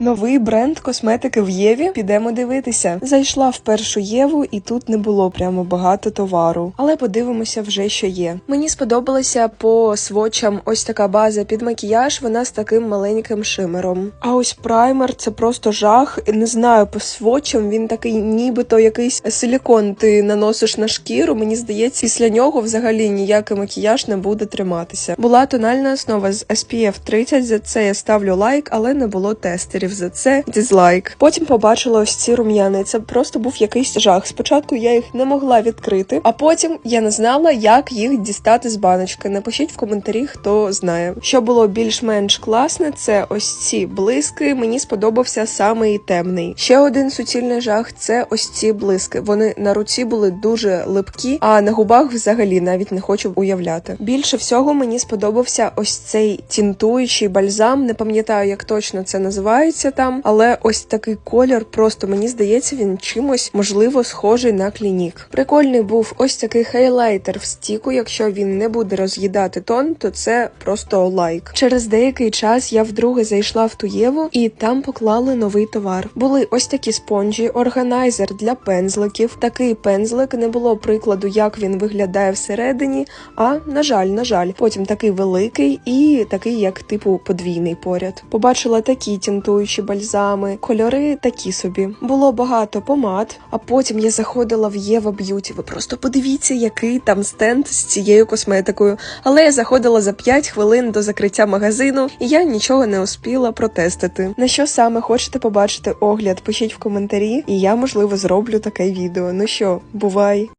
Новий бренд косметики в Єві. Підемо дивитися. Зайшла в першу Єву, і тут не було прямо багато товару. Але подивимося вже, що є. Мені сподобалася по свочам ось така база під макіяж. Вона з таким маленьким шимером. А ось праймер це просто жах. Не знаю, по свочам він такий, нібито якийсь силікон. Ти наносиш на шкіру. Мені здається, після нього взагалі ніякий макіяж не буде триматися. Була тональна основа з SPF 30, За це я ставлю лайк, але не було тестерів. За це дізлайк. Потім побачила ось ці рум'яни. Це просто був якийсь жах. Спочатку я їх не могла відкрити, а потім я не знала, як їх дістати з баночки. Напишіть в коментарі, хто знає. Що було більш-менш класне, це ось ці блиски. Мені сподобався саме і темний. Ще один суцільний жах це ось ці блиски. Вони на руці були дуже липкі, а на губах взагалі навіть не хочу уявляти. Більше всього мені сподобався ось цей тінтуючий бальзам. Не пам'ятаю, як точно це називається там, але ось такий колір. Просто мені здається, він чимось можливо схожий на клінік. Прикольний був ось такий хайлайтер в стіку. Якщо він не буде роз'їдати тон, то це просто лайк. Через деякий час я вдруге зайшла в Туєву і там поклали новий товар. Були ось такі спонжі, органайзер для пензликів. Такий пензлик не було прикладу, як він виглядає всередині. А на жаль, на жаль, потім такий великий і такий, як типу подвійний поряд. Побачила такі тінтуючі бальзами, кольори такі собі. Було багато помад, а потім я заходила в Єва Б'юті. Ви просто подивіться, який там стенд з цією косметикою. Але я заходила за 5 хвилин до закриття магазину, і я нічого не успіла протестити. На що саме хочете побачити огляд? Пишіть в коментарі, і я можливо зроблю таке відео. Ну що, бувай!